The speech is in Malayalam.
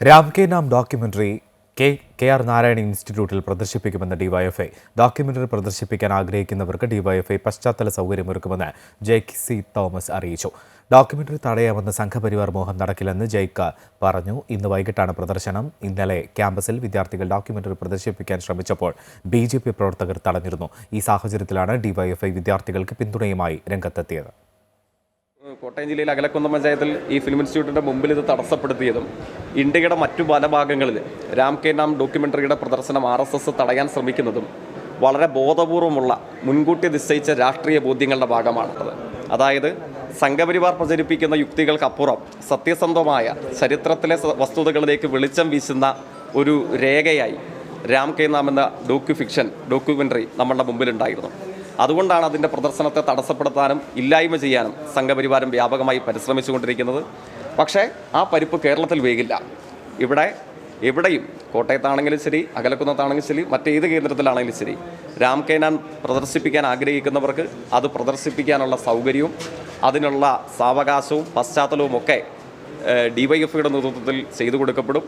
Ram ke Naam documentary K K R Narayana ഇൻസ്റ്റിറ്റ്യൂട്ടിൽ പ്രദർശിപ്പിക്കുമെന്ന് ഡിവൈഎഫ്ഐ. ഡോക്യുമെന്ററി പ്രദർശിപ്പിക്കാൻ ആഗ്രഹിക്കുന്നവർക്ക് ഡിവൈഎഫ്ഐ പശ്ചാത്തല സൗകര്യമൊരുക്കുമെന്ന് ജെയ്ക്ക് സി തോമസ് അറിയിച്ചു. ഡോക്യുമെന്ററി തടയാമെന്ന് സംഘപരിവാർ മോഹം നടക്കില്ലെന്ന് ജയ്ക്ക് പറഞ്ഞു. ഇന്ന് വൈകിട്ടാണ് പ്രദർശനം. ഇന്നലെ ക്യാമ്പസിൽ വിദ്യാർത്ഥികൾ ഡോക്യുമെന്ററി പ്രദർശിപ്പിക്കാൻ ശ്രമിച്ചപ്പോൾ ബി പ്രവർത്തകർ തടഞ്ഞിരുന്നു. ഈ സാഹചര്യത്തിലാണ് ഡിവൈഎഫ്ഐ വിദ്യാർത്ഥികൾക്ക് പിന്തുണയുമായി രംഗത്തെത്തിയത്. കോട്ടയം ജില്ലയിൽ അകലക്കുന്നം പഞ്ചായത്തിൽ ഈ ഫിലിം ഇൻസ്റ്റിറ്റ്യൂട്ടിന്റെ മുമ്പിൽ ഇത് തടസ്സപ്പെടുത്തിയതും ഇന്ത്യയുടെ മറ്റു പല ഭാഗങ്ങളിൽ രാം കെ നാം ഡോക്യുമെന്ററിയുടെ പ്രദർശനം ആർ എസ് എസ് തടയാൻ ശ്രമിക്കുന്നതും വളരെ ബോധപൂർവമുള്ള മുൻകൂട്ടി നിശ്ചയിച്ച രാഷ്ട്രീയ ബോധ്യങ്ങളുടെ ഭാഗമാണുള്ളത്. അതായത് സംഘപരിവാർ പ്രചരിപ്പിക്കുന്ന യുക്തികൾക്കപ്പുറം സത്യസന്ധമായ ചരിത്രത്തിലെ വസ്തുതകളിലേക്ക് വെളിച്ചം വീശുന്ന ഒരു രേഖയായി രാം കെ നാം എന്ന ഡോക്യു ഫിക്ഷൻ ഡോക്യുമെന്ററി നമ്മളുടെ മുമ്പിലുണ്ടായിരുന്നു. അതുകൊണ്ടാണ് അതിന്റെ പ്രദർശനത്തെ തടസ്സപ്പെടുത്താനും ഇല്ലായ്മ ചെയ്യാനും സംഘപരിവാരം വ്യാപകമായി പരിശ്രമിച്ചുകൊണ്ടിരിക്കുന്നത്. പക്ഷേ ആ പരിപ്പ് കേരളത്തിൽ വേകില്ല ഇവിടെ എവിടെയും കോട്ടയത്താണെങ്കിലും ശരി അകലക്കുന്നത്താണെങ്കിലും ശരി മറ്റേത് കേന്ദ്രത്തിലാണെങ്കിലും ശരി രാം കേനാൻ പ്രദർശിപ്പിക്കാൻ ആഗ്രഹിക്കുന്നവർക്ക് അത് പ്രദർശിപ്പിക്കാനുള്ള സൗകര്യവും അതിനുള്ള സാവകാശവും പശ്ചാത്തലവും ഒക്കെ ഡി വൈ എഫ്ഐയുടെ നേതൃത്വത്തിൽ ചെയ്തു കൊടുക്കപ്പെടും.